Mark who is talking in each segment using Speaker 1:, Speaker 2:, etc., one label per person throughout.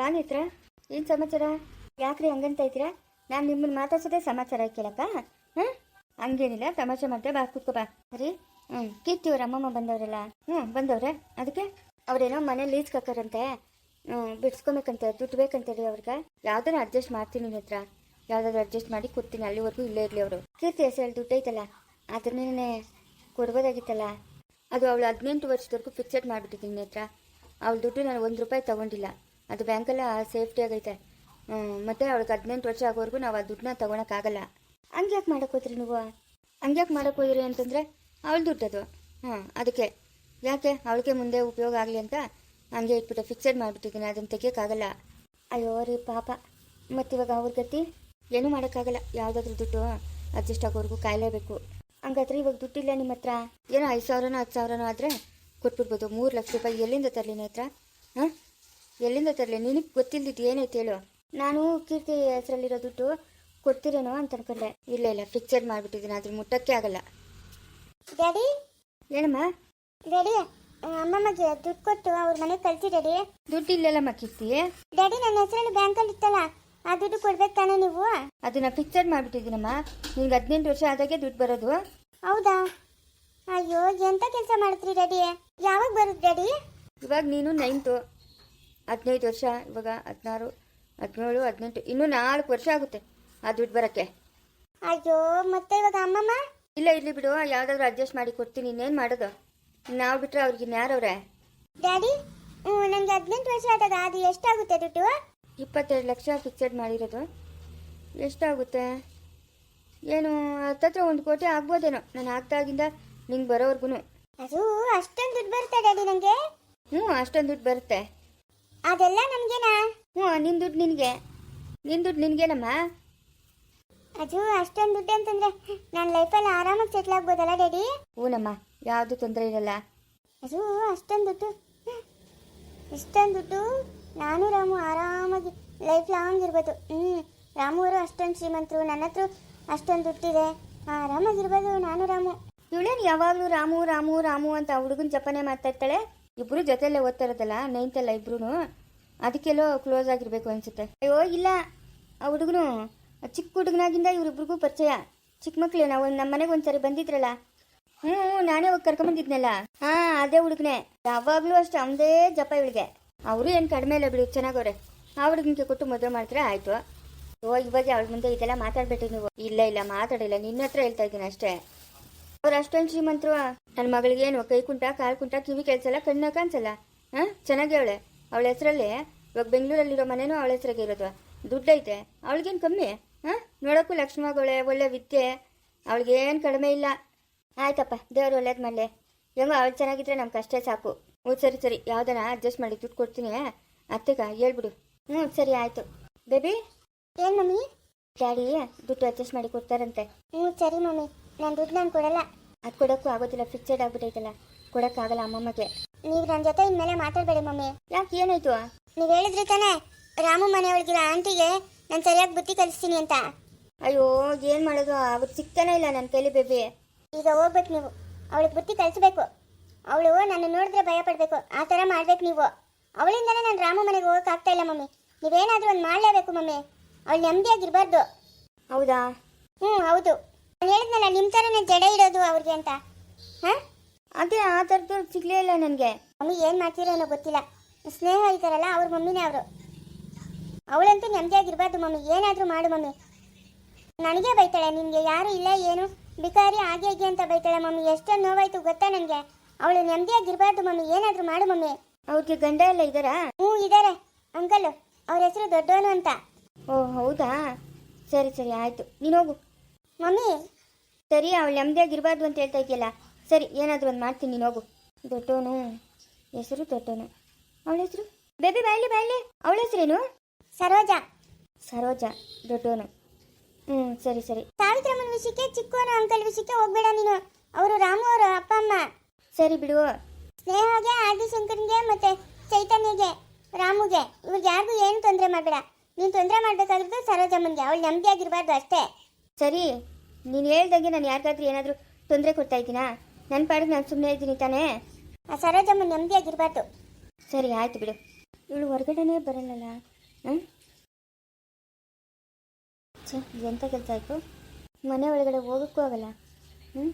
Speaker 1: ಬಾ ನೇತ್ರ. ಏನು ಸಮಾಚಾರ? ಯಾಕ್ರಿ ಹಂಗಂತ ಇದ್ದೀರಾ? ನಾನು ನಿಮ್ಮನ್ನ ಮಾತಾಡ್ಸೋದೇ ಸಮಾಚಾರ ಕೇಳಕ್ಕ. ಹಾಂ? ಹಂಗೇನಿಲ್ಲ, ತಮಾಷೆ ಮಾಡ್ದೆ, ಬಾ, ಕೂತ್ಕೋ, ಬಾ. ಸರಿ? ಹ್ಞೂ ಕೀರ್ತಿ ಅವ್ರ ಅಮ್ಮಮ್ಮ ಬಂದವರಲ್ಲ? ಹ್ಞೂ ಬಂದವ್ರೆ? ಅದಕ್ಕೆ? ಅವ್ರೇನೋ ಮನೆ ಲೀಸ್ ಕಕ್ಕರಂತೆ ಹ್ಞೂ ಬಿಡ್ಸ್ಕೊಬೇಕಂತೆ, ದುಡ್ಡು ಬೇಕಂತೇಳಿ ಅವ್ರಿಗೆ. ಯಾವ್ದಾರು ಅಡ್ಜಸ್ಟ್ ಮಾಡ್ತೀನಿ ನಿನ್ನ ಹತ್ರ ಯಾವ್ದಾದ್ರು ಅಡ್ಜಸ್ಟ್ ಮಾಡಿ ಕೊಡ್ತೀನಿ, ಅಲ್ಲಿವರೆಗೂ ಇಲ್ಲೇ ಇರಲಿ ಅವರು. ಕೀರ್ತಿ ಹೆಸರಲ್ಲಿ ದುಡ್ಡು ಐತಲ್ಲ ಅದನ್ನೇ ಕೊಡ್ಬೋದಾಗಿತ್ತಲ್ಲ? ಅದು ಅವಳು ಹದಿನೆಂಟು ವರ್ಷದವರೆಗೂ ಫಿಕ್ಸೆಡ್ ಮಾಡಿಬಿಟ್ಟಿದ್ದೀನಿ ನಿನ್ನ ಹತ್ರ ಅವಳ ದುಡ್ಡು ನಾನು ಒಂದು ರೂಪಾಯಿ ತೊಗೊಂಡಿಲ್ಲ. ಅದು ಬ್ಯಾಂಕಲ್ಲ ಸೇಫ್ಟಿ ಆಗೈತೆ. ಮತ್ತೆ ಅವಳಿಗೆ ಹದಿನೆಂಟು ವರ್ಷ ಆಗೋವರೆಗೂ ನಾವು ಆ ದುಡ್ಡನ್ನ ತೊಗೊಳಕ್ಕಾಗಲ್ಲ ಹಂಗ್ಯಾಕೆ ಮಾಡಕ್ಕೆ ಹೋದ್ರಿ ನೀವು? ಹಂಗ್ಯಾಕೆ ಮಾಡಕ್ಕೆ ಹೋದ್ರಿ ಅಂತಂದರೆ ಅವಳ ಅದು. ಹಾಂ ಅದಕ್ಕೆ. ಯಾಕೆ? ಅವಳಿಗೆ ಮುಂದೆ ಉಪಯೋಗ ಆಗಲಿ ಅಂತ ಹಂಗೆ ಇಟ್ಬಿಟ್ಟೆ ಫಿಕ್ಸೆಡ್ ಮಾಡಿಬಿಟ್ಟಿದ್ದೀನಿ ಅದನ್ನು ತೆಗಿಯೋಕ್ಕಾಗಲ್ಲ. ಅಯ್ಯೋ ರೀ ಪಾಪ. ಮತ್ತು ಇವಾಗ ಅವ್ರ ಗತಿ? ಏನೂ ಮಾಡೋಕ್ಕಾಗಲ್ಲ. ಯಾವುದಾದ್ರೂ ದುಡ್ಡು ಅಡ್ಜಸ್ಟ್ ಆಗೋವರೆಗೂ ಕಾಯಲೇಬೇಕು. ಹಂಗಾದ್ರೆ ಇವಾಗ ದುಡ್ಡಿಲ್ಲ ನಿಮ್ಮ ಹತ್ರ? ಏನೋ ಐದು ಸಾವಿರನೋ ಹತ್ತು ಸಾವಿರನೋ ಆದರೆ ಕೊಟ್ಬಿಡ್ಬೋದು. ಮೂರು ಲಕ್ಷ ರೂಪಾಯಿ ಎಲ್ಲಿಂದ ತರಲಿ ಹತ್ರ? ಹಾಂ? ಎಲ್ಲಿಂದ ತರಲಿ? ನಿನಗೆ ಗೊತ್ತಿಲ್ದಿದ್ದು ಏನೈತೆ ಹೇಳು. ನಾನು ಕೀರ್ತಿ ಹೆಸರಲ್ಲಿರೋ ದುಡ್ಡು ಕೊಡ್ತೀರೇನೋ ಅಂತ ಅನ್ಕೊಂಡೆ. ಇಲ್ಲ ಇಲ್ಲ ಫಿಕ್ಸೆಡ್ ಮಾಡಿಬಿಟ್ಟಿದ್ದೀನಿ ಅದ್ರ ಮುಟ್ಟಕ್ಕೆ ಆಗಲ್ಲ.
Speaker 2: ಡ್ಯಾಡಿ?
Speaker 1: ಏನಮ್ಮ?
Speaker 2: ಡ್ಯಾಡಿ ಅಮ್ಮಮ್ಮಗೆ ದುಡ್ಡು ಕೊಟ್ಟು ಅವ್ರ ಮನೆಗೆ ಕಳ್ಸಿ ಡ್ಯಾಡಿ.
Speaker 1: ದುಡ್ಡು ಇಲ್ಲಲ್ಲಮ್ಮ ಕೀರ್ತಿ?
Speaker 2: ಡ್ಯಾಡಿ ನನ್ನ ಹೆಸರಲ್ಲಿ ಬ್ಯಾಂಕಲ್ಲಿ ಇತ್ತಲ್ಲ ಆ ದುಡ್ಡು ಕೊಡ್ಬೇಕು ತಾನೇ ನೀವು?
Speaker 1: ಅದನ್ನ ಫಿಕ್ಸೆಡ್ ಮಾಡಿಬಿಟ್ಟಿದ್ದೀನಮ್ಮ. ನಿನ್ಗೆ ಹದಿನೆಂಟು ವರ್ಷ ಆದಾಗೆ ದುಡ್ಡು ಬರೋದು.
Speaker 2: ಹೌದಾ? ಅಯ್ಯೋ ಎಂತ ಕೆಲಸ ಮಾಡ್ತೀರಿ ಡ್ಯಾಡಿ? ಯಾವಾಗ ಬರುತ್ತೆ ಡ್ಯಾಡಿ?
Speaker 1: ಇವಾಗ ನೀನು ನೈನ್ತು ಹದಿನೈದು ವರ್ಷ ಇವಾಗ ಹದಿನಾರು ಹದಿನೇಳು ಹದಿನೆಂಟು ಇನ್ನೂ ನಾಲ್ಕು ವರ್ಷ ಆಗುತ್ತೆ ಆ ದುಡ್ಡು ಬರೋಕ್ಕೆ.
Speaker 2: ಅಯ್ಯೋ ಮತ್ತೆ ಇವಾಗ ಅಮ್ಮಮ್ಮ?
Speaker 1: ಇಲ್ಲ ಇರಲಿ ಬಿಡು ಯಾವುದಾದ್ರು ಅಡ್ಜಸ್ಟ್ ಮಾಡಿ ಕೊಡ್ತೀನಿ ಇನ್ನೇನು ಮಾಡೋದು? ನಾವು ಬಿಟ್ಟರೆ ಅವ್ರಿಗೆ ಇನ್ಯಾರವ್ರೆ
Speaker 2: ಡ್ಯಾಡಿ ನನಗೆ ಹದಿನೆಂಟು ವರ್ಷ ಆದಾಗ ಅದು ಎಷ್ಟಾಗುತ್ತೆ ದುಡ್ಡು?
Speaker 1: ಇಪ್ಪತ್ತೆರಡು ಲಕ್ಷ ಫಿಕ್ಸೆಡ್ ಮಾಡಿರೋದು. ಎಷ್ಟಾಗುತ್ತೆ? ಏನು ಹತ್ತತ್ರ ಒಂದು ಕೋಟಿ ಆಗ್ಬೋದೇನೋ. ನಾನು ಆಗ್ದಾಗಿಂದ ನಿಂಗೆ ಬರೋವರೆಗೂ
Speaker 2: ಅದು ಅಷ್ಟೊಂದು ದುಡ್ಡು ಬರುತ್ತೆ ಡ್ಯಾಡಿ ನನಗೆ
Speaker 1: ಹ್ಞೂ ಅಷ್ಟೊಂದು ದುಡ್ಡು ಬರುತ್ತೆ.
Speaker 2: ಅದೆಲ್ಲ ನನಗೇನಾ
Speaker 1: ಹ್ಞೂ ನಿನ್ನ ದುಡ್ಡು ನಿನಗೆ. ನಿನ್ನ ದುಡ್ಡು ನಿನಗೇನಮ್ಮ?
Speaker 2: ಅದು ಅಷ್ಟೊಂದು ದುಡ್ಡು ಅಂತಂದ್ರೆ ನನ್ನ ಲೈಫಲ್ಲಿ ಆರಾಮಾಗಿ ಸೆಟ್ಲ್ ಆಗ್ಬೋದಲ್ಲ ಡ್ಯಾಡಿ?
Speaker 1: ಹ್ಞೂನಮ್ಮ ಯಾವುದು ತೊಂದರೆ ಇರಲ್ಲ.
Speaker 2: ಅದು ಅಷ್ಟೊಂದು ದುಡ್ಡು. ಇಷ್ಟೊಂದು ದುಡ್ಡು? ನಾನು ರಾಮು ಆರಾಮಾಗಿ ಲೈಫ್ ಲಾಂಗ್ ಇರ್ಬೋದು. ಹ್ಞೂ ರಾಮು ಅವರು ಅಷ್ಟೊಂದು ಶ್ರೀಮಂತರು ನನ್ನ ಹತ್ರ ಅಷ್ಟೊಂದು ದುಡ್ಡಿದೆ. ಆರಾಮಾಗಿರ್ಬೋದು ನಾನು ರಾಮು.
Speaker 1: ಇವಳೇನು ಯಾವಾಗಲೂ ರಾಮು ರಾಮು ರಾಮು ಅಂತ ಹುಡುಗನ ಜಪನೆ ಮಾಡ್ತಾ ಇರ್ತಾಳೆ ಇಬ್ರು ಜೊತೆಯಲ್ಲೇ ಓದ್ತಾ ಇರೋದಲ್ಲ ನೈನ್ತಲ್ಲ ಇಬ್ರು ಅದಕ್ಕೆಲ್ಲೋ ಕ್ಲೋಸ್ ಆಗಿರಬೇಕು ಅನ್ಸುತ್ತೆ. ಅಯ್ಯೋ, ಇಲ್ಲ. ಆ ಹುಡುಗನು ಚಿಕ್ಕ ಹುಡುಗನಾಗಿಂದ ಇವ್ರಿಬ್ರಿಗೂ ಪರಿಚಯ. ಚಿಕ್ಕ ಮಕ್ಳು, ನಾವು ನಮ್ಮ ಮನೆಗೆ ಒಂದ್ಸರಿ ಬಂದಿದ್ರಲ್ಲ. ಹ್ಞೂ ನಾನೇ ಹೋಗಿ ಕರ್ಕೊಂಬಂದಿದ್ನಲ್ಲ. ಹಾ, ಅದೇ ಹುಡುಗನೇ. ಯಾವಾಗಲೂ ಅಷ್ಟೇ ಅವಂದೇ ಜಪ ಇವಳಿಗೆ. ಅವರು ಏನು ಕಡಿಮೆ ಇಲ್ಲ ಬಿಡು ಚೆನ್ನಾಗವ್ರೆ ಆ ಹುಡುಗನಿಗೆ ಕೊಟ್ಟು ಮದುವೆ ಮಾಡಿದ್ರೆ ಆಯ್ತು. ಓ, ಇವಾಗ ಅವಳ ಮುಂದೆ ಇದೆಲ್ಲ ಮಾತಾಡ್ಬಿಟ್ಟು ನೀವು. ಇಲ್ಲ ಇಲ್ಲ, ಮಾತಾಡಿಲ್ಲ. ನಿನ್ನ ಹತ್ರ ಹೇಳ್ತಾ ಇದ್ದೀನಿ ಅಷ್ಟೇ. ಅವ್ರು ಅಷ್ಟೊಂದು ಶ್ರೀಮಂತರು. ನನ್ನ ಮಗಳಿಗೇನು ಕೈ ಕುಂಟ, ಕಾಲು ಕುಂಟ, ಕಿವಿ ಕೇಳಿಸಲ್ಲ ಕಣ್ಣ ಕಾಣಿಸಲ್ಲ? ಹಾಂ, ಚೆನ್ನಾಗಿ ಅವಳೆ. ಅವಳ ಹೆಸರಲ್ಲಿ? ಇವಾಗ ಬೆಂಗಳೂರಲ್ಲಿರೋ ಮನೆನೂ ಅವಳ ಹೆಸರಿಗೆ ಇರೋದು. ದುಡ್ಡೈತೆ. ಅವಳಿಗೇನು ಕಮ್ಮಿ? ಹಾಂ? ನೋಡೋಕ್ಕೂ ಲಕ್ಷ್ಮಗಳೇ ಒಳ್ಳೆ ವಿದ್ಯೆ. ಅವಳಿಗೇನು ಕಡಿಮೆ ಇಲ್ಲ. ಆಯ್ತಪ್ಪ ದೇವ್ರು ಒಳ್ಳೇದು ಮಾಡಲಿ. ಹೆಂಗೋ ಅವಳು ಚೆನ್ನಾಗಿದ್ರೆ ನಮ್ಗೆ ಅಷ್ಟೇ ಸಾಕು. ಹ್ಞೂ ಸರಿ ಸರಿ. ಯಾವ್ದಾನ ಅಡ್ಜಸ್ಟ್ ಮಾಡಿ ದುಡ್ಡು ಕೊಡ್ತೀನಿ. ಅತ್ತೆಗ ಹೇಳ್ಬಿಡು. ಹ್ಞೂ ಸರಿ ಆಯಿತು. ಬೇಬಿ?
Speaker 2: ಏನು ಮಮ್ಮಿ?
Speaker 1: ಡ್ಯಾಡಿ ದುಡ್ಡು ಅಡ್ಜಸ್ಟ್ ಮಾಡಿ ಕೊಡ್ತಾರಂತೆ.
Speaker 2: ಹ್ಞೂ ಸರಿ ಮಮ್ಮಿ. ನಾನು ದುಡ್ಡು ನಾನು ಕೊಡಲ್ಲ.
Speaker 1: ಅದು ಕೊಡೋಕ್ಕೂ ಆಗೋದಿಲ್ಲ. ಫಿಕ್ಸೆಡ್ ಆಗಿಬಿಟ್ಟೈತಲ್ಲ ಕೊಡೋಕ್ಕಾಗಲ್ಲ ಅಮ್ಮಮ್ಮಗೆ.
Speaker 2: ನೀವು ನನ್ನ ಜೊತೆ ಇನ್ಮೇಲೆ ಮಾತಾಡಬೇಡಿ ಮಮ್ಮಿ.
Speaker 1: ಯಾಕೆ ಏನಾಯ್ತು?
Speaker 2: ನೀವು ಹೇಳಿದ್ರಿ ತಾನೇ ರಾಮು ಮನೆಯೊಳಗಿರೋ ಆಂಟಿಗೆ ನಾನು ಸರಿಯಾಗಿ ಬುದ್ಧಿ ಕಲಿಸ್ತೀನಿ ಅಂತ.
Speaker 1: ಅಯ್ಯೋ ಏನು ಮಾಡೋದು? ಅವ್ರು ಸಿಗ್ತಾನೆ ಇಲ್ಲ ನನ್ನ ಕೈಲಿ ಬೇಬಿ.
Speaker 2: ಈಗ ಹೋಗ್ಬೇಕು ನೀವು. ಅವಳಿಗೆ ಬುದ್ಧಿ ಕಲಿಸ್ಬೇಕು. ಅವಳು ನನ್ನ ನೋಡಿದ್ರೆ ಭಯ ಪಡಬೇಕು. ಆ ಥರ ಮಾಡ್ಬೇಕು ನೀವು. ಅವಳಿಂದನೇ ನಾನು ರಾಮು ಮನೆಗೆ ಹೋಗಕ್ಕೆ ಆಗ್ತಾ ಇಲ್ಲ ಮಮ್ಮಿ. ನೀವೇನಾದರೂ ಒಂದು ಮಾಡಲೇಬೇಕು ಮಮ್ಮಿ. ಅವಳು ನೆಮ್ಮದಿಯಾಗಿರ್ಬಾರ್ದು
Speaker 1: ಹೌದಾ?
Speaker 2: ಹ್ಞೂ ಹೌದು. ನಾನು ಹೇಳಿದ್ನಲ್ಲ ನಿಮ್ಮ ಥರನೇ ಜಡ ಇಡೋದು ಅವ್ರಿಗೆ ಅಂತ. ಹಾಂ?
Speaker 1: ಅದೇ ಆ ಥರದ್ದು ಸಿಗಲೇ ಇಲ್ಲ ನನಗೆ.
Speaker 2: ಮಮ್ಮಿ ಏನು ಮಾಡ್ತೀರೋ ಏನೋ ಗೊತ್ತಿಲ್ಲ. ಸ್ನೇಹ ಇದ್ದಾರಲ್ಲ ಅವ್ರ ಮಮ್ಮಿನೇ ಅವರು. ಅವಳಂತೂ ನೆಮ್ಮದಿಯಾಗಿರ್ಬಾರ್ದು ಮಮ್ಮಿ. ಏನಾದರೂ ಮಾಡು ಮಮ್ಮಿ. ನನಗೆ ಬೈತಾಳೆ ನಿಮಗೆ ಯಾರು ಇಲ್ಲ ಏನು? ಬಿಕಾರಿ ಹಾಗೆ ಆಗಿ ಅಂತ ಬೈತಾಳೆ ಮಮ್ಮಿ. ಎಷ್ಟೊಂದು ನೋವಾಯ್ತು ಗೊತ್ತಾ ನನಗೆ? ಅವಳು ನೆಮ್ಮದಿಯಾಗಿರ್ಬಾರ್ದು ಮಮ್ಮಿ. ಏನಾದರೂ ಮಾಡು ಮಮ್ಮಿ.
Speaker 1: ಅವ್ರಿಗೆ ಗಂಡ ಎಲ್ಲ ಇದ್ದಾರಾ?
Speaker 2: ಹ್ಞೂ ಇದ್ದಾರೆ ಅಂಕಲ್ ಅವ್ರ ಹೆಸರು ದೊಡ್ಡವನು ಅಂತ.
Speaker 1: ಓ ಹೌದಾ? ಸರಿ ಸರಿ ಆಯಿತು. ನೀನು ಹೋಗು.
Speaker 2: ಮಮ್ಮಿ.
Speaker 1: ಸರಿ ಅವಳು ನೆಮ್ಮದಿಯಾಗಿರ್ಬಾರ್ದು ಅಂತ ಹೇಳ್ತಾ ಇದೆಯಲ್ಲ. ಸರಿ ಏನಾದರೂ ಒಂದು ಮಾಡ್ತೀನಿ ನೀನು ಹೋಗು. ದೊಡ್ಡೋನು ಹೆಸರು ದೊಡ್ಡೋನು ಅವಳ ಹೆಸರು? ಬೇಬಿ ಬಾಯ್ಲಿ ಬಾಯ್ಲಿ ಅವಳ ಹೆಸರೇನು?
Speaker 2: ಸರೋಜಾ.
Speaker 1: ಸರೋಜ ದೊಡ್ಡೋನು ಹ್ಞೂ ಸರಿ ಸರಿ.
Speaker 2: ಸಾವಿತ್ರಮ್ಮನ ವಿಷಯಕ್ಕೆ ಚಿಕ್ಕವನು ಅಂಕಲ್ ವಿಷಯಕ್ಕೆ ಹೋಗ್ಬೇಡ ನೀನು. ಅವರು ರಾಮು ಅವರು ಅಪ್ಪ ಅಮ್ಮ.
Speaker 1: ಸರಿ ಬಿಡು
Speaker 2: ಸ್ನೇಹಗೆ ಆದಿಶಂಕರ್ಗೆ ಮತ್ತೆ ಚೈತನ್ಯಗೆ ರಾಮುಗೆ. ಇವ್ರಿಗೆ ಯಾರಿಗೂ ಏನು ತೊಂದರೆ ಮಾಡಬೇಡ. ನೀನು ತೊಂದರೆ ಮಾಡಬೇಕಾಗಿರೋದು ಸರೋಜಮ್ಮನಿಗೆ. ಅವಳು ನೆಮ್ಮದಿಯಾಗಿರ್ಬಾರ್ದು ಅಷ್ಟೇ.
Speaker 1: ಸರಿ ನೀನು ಹೇಳ್ದಂಗೆ ನಾನು ಯಾರಿಗಾದ್ರೂ ಏನಾದರೂ ತೊಂದರೆ ಕೊಡ್ತಾ ಇದ್ದೀನಾ? ನನ್ನ ಪಾಡಿಗೆ ನಾನು ಸುಮ್ಮನೆ ಇದ್ದೀನಿ ತಾನೇ?
Speaker 2: ಆ ಸರೋಜಮ್ಮ ನೆಮ್ಮದಿಯಾಗಿರ್ಬಾರ್ದು.
Speaker 1: ಸರಿ ಆಯ್ತು ಬಿಡು. ಇವಳು ಹೊರಗಡೆನೇ ಬರಲ್ಲಲ್ಲ? ಹಾಂ ಎಂಥ ಕೆಲಸ ಆಯಿತು? ಮನೆ ಒಳಗಡೆ ಹೋಗೋಕ್ಕೂ ಆಗಲ್ಲ. ಹ್ಞೂ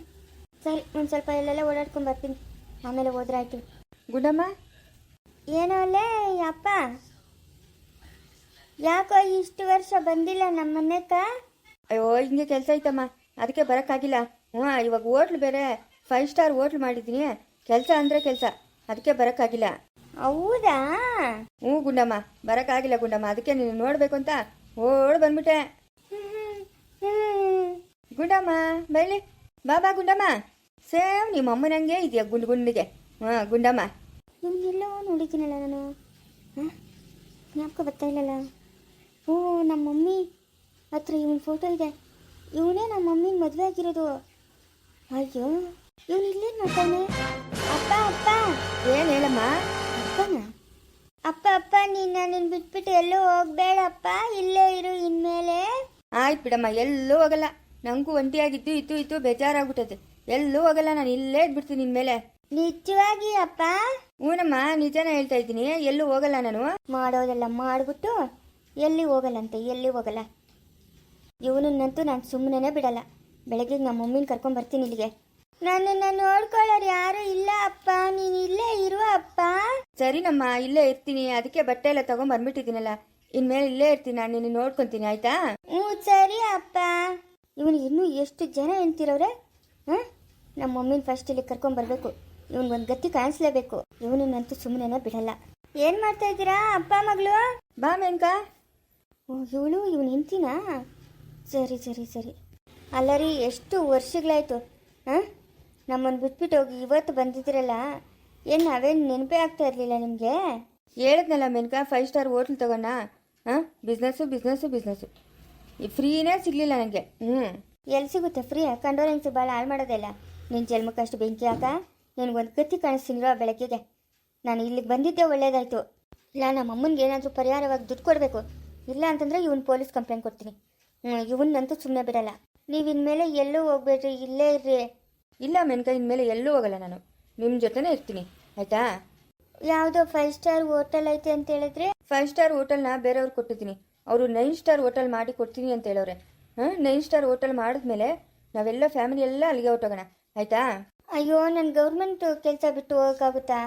Speaker 1: ಸರಿ ಒಂದು ಸ್ವಲ್ಪ ಎಲ್ಲೆಲ್ಲ ಓಡಾಡ್ಕೊಂಡು ಬರ್ತೀನಿ. ಆಮೇಲೆ ಹೋದ್ರೆ ಆಯಿತು.
Speaker 3: ಗುಡಮ್ಮ?
Speaker 1: ಏನೋ ಅಲ್ಲೇ ಅಪ್ಪ. ಯಾಕೋ ಇಷ್ಟು ವರ್ಷ ಬಂದಿಲ್ಲ ನಮ್ಮ ಮನೆಕ
Speaker 3: ಅಯ್ಯೋ ಹಿಂಗೆ ಕೆಲಸ ಐತಮ್ಮ. ಅದಕ್ಕೆ ಬರೋಕ್ಕಾಗಿಲ್ಲ. ಹ್ಞೂ ಇವಾಗ ಹೋಟ್ಲು ಬೇರೆ. ಫೈವ್ ಸ್ಟಾರ್ ಹೋಟ್ಲ್ ಮಾಡಿದ್ದೀನಿ. ಕೆಲಸ ಅಂದರೆ ಕೆಲಸ. ಅದಕ್ಕೆ ಬರೋಕ್ಕಾಗಿಲ್ಲ.
Speaker 1: ಹೌದಾ?
Speaker 3: ಹ್ಞೂ ಗುಂಡಮ್ಮ. ಬರೋಕ್ಕಾಗಿಲ್ಲ ಗುಂಡಮ್ಮ. ಅದಕ್ಕೆ ನೀನು ನೋಡಬೇಕು ಅಂತ ಓಡ್ ಬಂದ್ಬಿಟ್ಟೆ. ಗುಂಡಮ್ಮ ಬೈಲಿ ಬಾಬಾ ಗುಂಡಮ್ಮ. ಸೇಮ್ ನಿಮ್ಮ ಅಮ್ಮನಂಗೆ ಇದೆಯಾ ಗುಂಡು ಗುಂಡಿಗೆ? ಹಾಂ ಗುಂಡಮ್ಮ.
Speaker 1: ನಿಮ್ಗೆಲ್ಲೋ ನೋಡಿದ್ದೀನಲ್ಲ ನಾನು. ಹಾಂ? ಜ್ಞಾಪಕ ಬರ್ತಾ ಇಲ್ಲಲ್ಲ. ಓ ನಮ್ಮ ಮಮ್ಮಿ ಹತ್ರ ಇವನ ಫೋಟೋ ಇದೆ. ಇವನೇ ನಮ್ಮ ಮಮ್ಮಿನ ಮದುವೆ ಆಗಿರೋದು. ಅಯ್ಯೋ. ಇವನು ಇಲ್ಲೇನು ಮಾಡ್ತಾನೆ ಅಪ್ಪ ಅಪ್ಪ.
Speaker 3: ಏನು ಹೇಳಮ್ಮ?
Speaker 1: ಅಪ್ಪನ? ಅಪ್ಪ ಅಪ್ಪ ನೀನು ನನ್ನನ್ನು ಬಿಟ್ಬಿಟ್ಟು ಎಲ್ಲೂ ಹೋಗ್ಬೇಡಪ್ಪ. ಇಲ್ಲೇ ಇರು ಇನ್ಮೇಲೆ.
Speaker 3: ಆಯ್ತು ಬಿಡಮ್ಮ ಎಲ್ಲೂ ಹೋಗಲ್ಲ. ನನಗೂ ಒಂಟಿಯಾಗಿತ್ತು ಇತ್ತು ಇತ್ತು ಬೇಜಾರಾಗ್ಬಿಟ್ಟದೆ. ಎಲ್ಲೂ ಹೋಗಲ್ಲ ನಾನು ಇಲ್ಲೇ ಇದ್ಬಿಡ್ತೀನಿ ನಿಮ್ಮ ಮೇಲೆ
Speaker 1: ನಿಜವಾಗಿ ಅಪ್ಪ?
Speaker 3: ಹ್ಞೂನಮ್ಮ ನಿಜನ ಹೇಳ್ತಾ ಇದ್ದೀನಿ. ಎಲ್ಲೂ ಹೋಗಲ್ಲ ನಾನು.
Speaker 1: ಮಾಡೋದೆಲ್ಲ ಮಾಡಿಬಿಟ್ಟು ಎಲ್ಲಿ ಹೋಗಲ್ಲಂತೆ ಎಲ್ಲಿ ಹೋಗಲ್ಲ. ಇವನನ್ನಂತೂ ನಾನು ಸುಮ್ಮನೆ ಬಿಡಲ್ಲ. ಬೆಳಗ್ಗೆ ನಮ್ಮ ಮಮ್ಮಿನ ಕರ್ಕೊಂಡ್ ಬರ್ತೀನಿ ಇಲ್ಲಿಗೆ. ನನ್ನನ್ನು ನೋಡ್ಕೊಳ್ಳೋರು ಯಾರು ಇಲ್ಲ ಅಪ್ಪ. ನೀನು ಇಲ್ಲೇ ಇರುವ ಅಪ್ಪ.
Speaker 3: ಸರಿನಮ್ಮ ಇಲ್ಲೇ ಇರ್ತೀನಿ. ಅದಕ್ಕೆ ಬಟ್ಟೆ ಎಲ್ಲ ತಗೊಂಡ್ ಬಂದ್ಬಿಟ್ಟಿದ್ದೀನಲ್ಲ. ಇನ್ಮೇಲೆ ಇಲ್ಲೇ ಇರ್ತೀನಿ. ನಾನು ನಿನ್ನ ನೋಡ್ಕೊಂತೀನಿ ಆಯ್ತಾ?
Speaker 1: ಹ್ಞೂ ಸರಿ ಅಪ್ಪ. ಇವನು ಇನ್ನೂ ಎಷ್ಟು ಜನ ಎಂತಿರೋರೆ ಹಾಂ ನಮ್ಮ ಮಮ್ಮಿನ ಫಸ್ಟ್ ಇಲ್ಲಿ ಕರ್ಕೊಂಡ್ ಬರಬೇಕು. ಇವನಿಗೊಂದು ಗತಿ ಕಾಣಿಸ್ಲೇಬೇಕು. ಇವನನ್ನಂತೂ ಸುಮ್ಮನೆ ಬಿಡಲ್ಲ. ಏನು ಮಾಡ್ತಾ ಇದ್ದೀರಾ ಅಪ್ಪ ಮಗಳು?
Speaker 3: ಬಾ ಮೇನ್ಕಾ.
Speaker 1: ಓ ಇವಳು ಇವನು ಹೆಂಡ್ತಿನಾ? ಸರಿ ಸರಿ ಸರಿ. ಅಲ್ಲ ರೀ ಎಷ್ಟು ವರ್ಷಗಳಾಯ್ತು? ಹಾಂ ನಮ್ಮನ್ನು ಬಿಟ್ಬಿಟ್ಟು ಹೋಗಿ ಇವತ್ತು ಬಂದಿದ್ದೀರಲ್ಲ? ಏನು ನಾವೇನು ನೆನಪೇ ಆಗ್ತಾ ಇರಲಿಲ್ಲ ನಿಮಗೆ?
Speaker 3: ಹೇಳಿದ್ನಲ್ಲ ಮೆನ್ಕಾ ಫೈವ್ ಸ್ಟಾರ್ ಹೋಟ್ಲ್ ತಗೋಣ. ಹಾಂ? ಬಿಸ್ನೆಸ್ಸು ಬಿಸ್ನೆಸ್ಸು ಬಿಸ್ನೆಸ್ಸು ಈ ಫ್ರೀನೇ ಸಿಗಲಿಲ್ಲ ನನಗೆ ಹ್ಞೂ
Speaker 1: ಎಲ್ಲಿ ಸಿಗುತ್ತೆ ಫ್ರೀ ಕಂಡೋರೆನ್ಸ್ ಭಾಳ ಹಾಳು ಮಾಡೋದಿಲ್ಲ. ನಿನ್ನ ಜನ್ಮಕ್ಕಷ್ಟು ಬೆಂಕಿ ಹಾಕ. ನಿನಗೊಂದು ಕತ್ತಿ ಕಾಣಿಸ್ತೀನಿರೋ ಬೆಳಗ್ಗೆಗೆ ನಾನು ಇಲ್ಲಿಗೆ ಬಂದಿದ್ದೆ ಒಳ್ಳೇದಾಯಿತು. ಇಲ್ಲ ನಮ್ಮ ಅಮ್ಮನಿಗೆ ಏನಾದರೂ ಪರಿಹಾರವಾಗಿ ದುಡ್ಡು ಕೊಡಬೇಕು. ಇಲ್ಲ ಅಂತಂದರೆ ಇವನು ಪೊಲೀಸ್ ಕಂಪ್ಲೇಂಟ್ ಕೊಡ್ತೀನಿ. ಹ್ಞೂ ಇವನ್ನಂತೂ ಸುಮ್ಮನೆ ಬಿಡಲ್ಲ. ನೀವು ಇನ್ಮೇಲೆ ಎಲ್ಲೂ ಹೋಗ್ಬೇಡ್ರಿ ಇಲ್ಲೇ ಇರ್ರಿ.
Speaker 3: ಇಲ್ಲ ಮೆನ್ಕಾಯಿನ ಮೇಲೆ ಎಲ್ಲೂ ಹೋಗಲ್ಲ ನಾನು. ನಿಮ್ಮ ಜೊತೆನೇ ಇರ್ತೀನಿ ಆಯ್ತಾ?
Speaker 1: ಯಾವುದೋ ಫೈವ್ ಸ್ಟಾರ್ ಹೋಟೆಲ್ ಐತೆ ಅಂತ ಹೇಳಿದ್ರೆ?
Speaker 3: ಫೈವ್ ಸ್ಟಾರ್ ಹೋಟೆಲ್ನ ಬೇರೆಯವ್ರು ಕೊಟ್ಟಿದ್ದೀನಿ. ಅವರು ನೈನ್ ಸ್ಟಾರ್ ಹೋಟೆಲ್ ಮಾಡಿ ಕೊಡ್ತೀನಿ ಅಂತ ಹೇಳೋರೆ ಹಾಂ? ನೈನ್ ಸ್ಟಾರ್ ಹೋಟೆಲ್ ಮಾಡಿದ್ಮೇಲೆ ನಾವೆಲ್ಲ ಫ್ಯಾಮಿಲಿ ಎಲ್ಲ ಅಲ್ಲಿಗೆ ಹೊಟ್ಟೋಗೋಣ ಆಯ್ತಾ?
Speaker 1: ಅಯ್ಯೋ ನಾನು ಗೌರ್ಮೆಂಟ್ ಕೆಲಸ ಬಿಟ್ಟು ಹೋಗೋಕ್ಕಾಗುತ್ತಾ?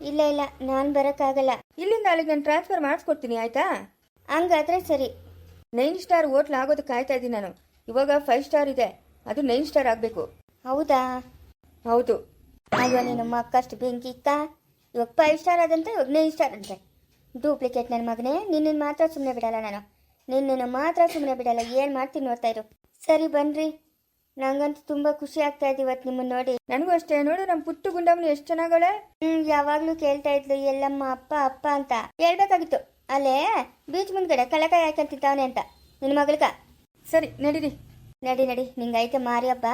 Speaker 1: ಇಲ್ಲ ಇಲ್ಲ ನಾನು ಬರೋಕ್ಕಾಗಲ್ಲ.
Speaker 3: ಇಲ್ಲಿಂದ ಅಲ್ಲಿಗೆ ನಾನು ಟ್ರಾನ್ಸ್ಫರ್ ಮಾಡಿಸ್ಕೊಡ್ತೀನಿ ಆಯ್ತಾ?
Speaker 1: ಹಂಗಾದ್ರೆ ಸರಿ.
Speaker 3: ನೈನ್ ಸ್ಟಾರ್ ಹೋಟ್ಲ್ ಆಗೋದಕ್ಕೆ ಕಾಯ್ತಾ ಇದ್ದೀನಿ ನಾನು. ಇವಾಗ ಫೈವ್ ಸ್ಟಾರ್ ಇದೆ. ಅದು ನೈನ್ ಸ್ಟಾರ್ ಆಗಬೇಕು.
Speaker 1: ಹೌದಾ?
Speaker 3: ಹೌದು.
Speaker 1: ಅಯ್ಯೋ ಅಕ್ಕ ಅಷ್ಟು ಬೆಂಕಿ ಇಕ್ಕ ಇವಾಗ ಫೈವ್ ಸ್ಟಾರ್ ಆದಂತೆ ಇವಾಗ ನೈನ್ ಸ್ಟಾರ್ ಅಂತೆ ಡೂಪ್ಲಿಕೇಟ್ ನನ್ನ ಮಗನೇ ನಿನ್ನನ್ನು ಮಾತ್ರ ಸುಮ್ಮನೆ ಬಿಡಲ್ಲ ನಾನು. ನಿನ್ನನ್ನು ಮಾತ್ರ ಸುಮ್ಮನೆ ಬಿಡಲ್ಲ ಏನು ಮಾಡ್ತೀನಿ ನೋಡ್ತಾ ಇರು. ಸರಿ ಬನ್ರಿ. ನಂಗಂತೂ ತುಂಬ ಖುಷಿ ಆಗ್ತಾ ಇದೆ ಇವತ್ತು ನಿಮ್ಮನ್ನು ನೋಡಿ.
Speaker 3: ನನಗೂ ಅಷ್ಟೇ ನೋಡು ನಮ್ಮ ಪುಟ್ಟು ಗುಂಡಮ್ಮನು ಎಷ್ಟು ಚೆನ್ನಾಗಳೆ
Speaker 1: ಹ್ಞೂ ಯಾವಾಗಲೂ ಕೇಳ್ತಾ ಇದ್ಲು ಎಲ್ಲಮ್ಮ ಅಪ್ಪ ಅಪ್ಪ ಅಂತ. ಹೇಳ್ಬೇಕಾಗಿತ್ತು. ಅಲ್ಲೇ ಬೀಚ್ ಮುಂದ್ಗಡೆ ಕಳಕಾಯಿ ಹಾಕಂತಿದ್ದಾವನೆ ಅಂತ. ನಿನ್ನ ಮಗಳಿಗ.
Speaker 3: ಸರಿ ನಡೀರಿ.
Speaker 1: ನಡಿ ನಡಿ ನಿಂಗೈತೆ ಮಾರಿ ಹಬ್ಬ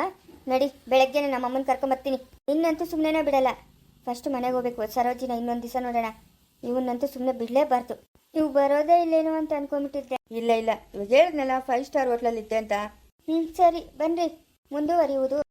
Speaker 1: ನಡಿ ಬೆಳಗ್ಗೆನೆ ನಮ್ಮ ಅಮ್ಮನ ಕರ್ಕೊಂಬರ್ತೀನಿ ಇನ್ನಂತೂ ಸುಮ್ಮನೆ ಬಿಡಲ್ಲ. ಫಸ್ಟ್ ಮನೆಗೆ ಹೋಗ್ಬೇಕು. ಸರೋಜಿನ ಇನ್ನೊಂದು ದಿವಸ ನೋಡೋಣ. ಇವನ್ನಂತೂ ಸುಮ್ಮನೆ ಬಿಡಲೇಬಾರ್ದು. ನೀವು ಬರೋದೇ ಇಲ್ಲೇನೋ ಅಂತ ಅನ್ಕೊಂಡ್ಬಿಟ್ಟಿದ್ದೆ.
Speaker 3: ಇಲ್ಲ ಇಲ್ಲ. ಇವಾಗ ಹೇಳಿದ್ನಲ್ಲ ಫೈವ್ ಸ್ಟಾರ್ ಹೋಟ್ಲಲ್ಲಿ ಇದ್ದೆ ಅಂತ.
Speaker 1: ಹ್ಞೂ ಸರಿ. ಬನ್ರಿ. ಮುಂದುವರಿಯುವುದು.